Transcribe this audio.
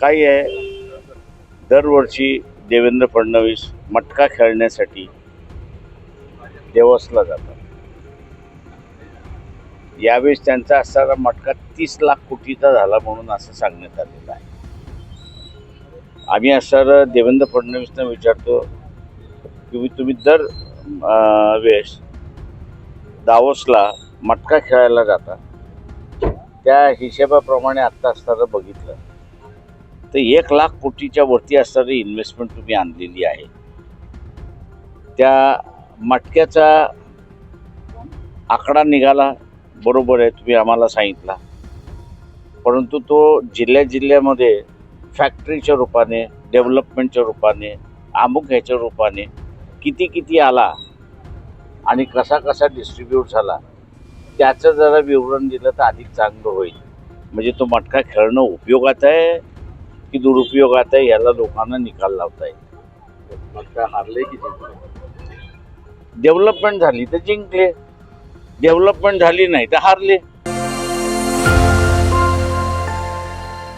काही आहे. दरवर्षी देवेंद्र फडणवीस मटका खेळण्यासाठी देवसला जातात. यावेळेस त्यांचा असणारा मटका तीस लाख कोटीचा झाला म्हणून असं सांगण्यात आलेलं आहे. आम्ही असणारं देवेंद्र फडणवीसना विचारतो की तुम्ही दर वेळेस दावोसला मटका खेळायला जाता. त्या हिशेबाप्रमाणे आत्ता असणारं बघितलं. तर एक लाख कोटीच्या वरती असणारी इन्व्हेस्टमेंट तुम्ही आणलेली आहे. त्या मटक्याचा आकडा निघाला बरोबर आहे तुम्ही आम्हाला सांगितला. परंतु तो जिल्ह्या जिल्ह्यामध्ये फॅक्टरीच्या रूपाने डेव्हलपमेंटच्या रूपाने अमुक ह्याच्या रूपाने किती किती आला आणि कसा कसा डिस्ट्रीब्यूट झाला त्याचं जरा विवरण दिलं तर अधिक चांगलं होईल. म्हणजे तो मटका खेळणं उपयोगात आहे की दुरुपयोगात आहे याला लोकांना निकाल लावता येईल हारले की डेव्हलपमेंट झाली तर जिंकले. डेव्हलपमेंट झाली नाही तर हारले.